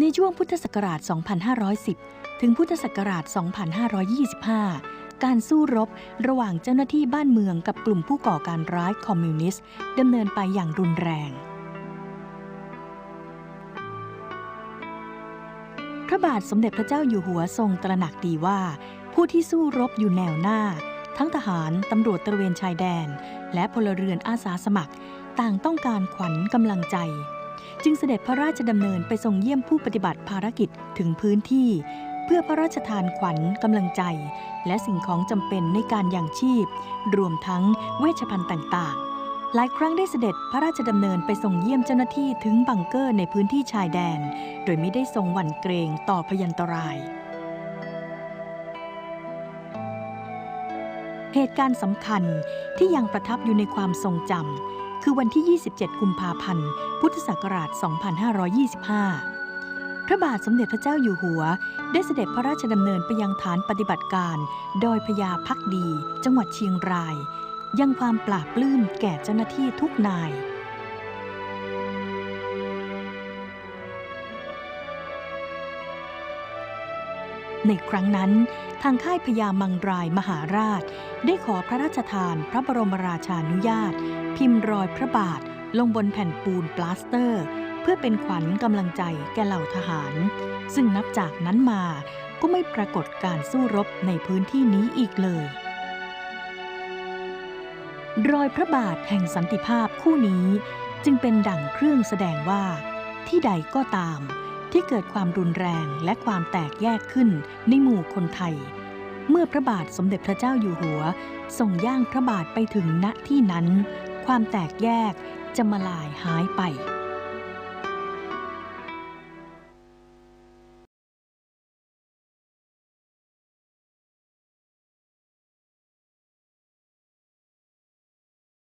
ในช่วงพุทธศักราช 2510 ถึงพุทธศักราช 2525 การสู้รบระหว่างเจ้าหน้าที่บ้านเมืองกับกลุ่มผู้ก่อการร้ายคอมมิวนิสต์ดำเนินไปอย่างรุนแรง พระบาทสมเด็จพระเจ้าอยู่หัวทรงตระหนักดีว่า ผู้ที่สู้รบอยู่แนวหน้า ทั้งทหารตำรวจตระเวนชายแดน และพลเรือนอาสาสมัคร ต่างต้องการขวัญกำลังใจ จึงเสด็จพระราชดำเนินไปทรงเยี่ยมผู้ปฏิบัติภารกิจถึงพื้นที่ เพื่อพระราชทานขวัญกำลังใจ และสิ่งของจำเป็นในการยังชีพ รวมทั้งเวชภัณฑ์ต่างๆ หลายครั้งได้เสด็จพระราชดำเนินไปทรงเยี่ยมเจ้าหน้าที่ถึงบังเกอร์ในพื้นที่ชายแดน โดยไม่ได้ทรงหวั่นเกรงต่อพยันตราย เหตุการณ์สำคัญที่ยังประทับอยู่ในความทรงจำ คือวันที่ 27 กุมภาพันธ์ พุทธศักราช 2525 พระบาทสมเด็จพระเจ้าอยู่หัว ได้เสด็จพระราชดำเนินไปยังฐานปฏิบัติการ ดอยพญาพักดี จังหวัดเชียงราย ยังความปราบปลื้มแก่เจ้าหน้าที่ทุกนาย ในครั้งนั้น ทางค่ายพญามังรายมหาราช ได้ขอพระราชทานพระบรมราชานุญาต พิมพ์รอยพระบาท ลงบนแผ่นปูนปลาสเตอร์ เพื่อเป็นขวัญกำลังใจแก่เหล่าทหาร ซึ่งนับจากนั้นมาก็ไม่ปรากฏการสู้รบในพื้นที่นี้อีกเลย รอยพระบาทแห่งสันติภาพคู่นี้ จึงเป็นดั่งเครื่องแสดงว่า ที่ใดก็ตาม ที่เกิดความรุนแรงและความแตกแยกขึ้นในหมู่คนไทย เมื่อพระบาทสมเด็จพระเจ้าอยู่หัวทรงย่างพระบาทไปถึงณที่นั้น ความแตกแยกจะมาลายหายไป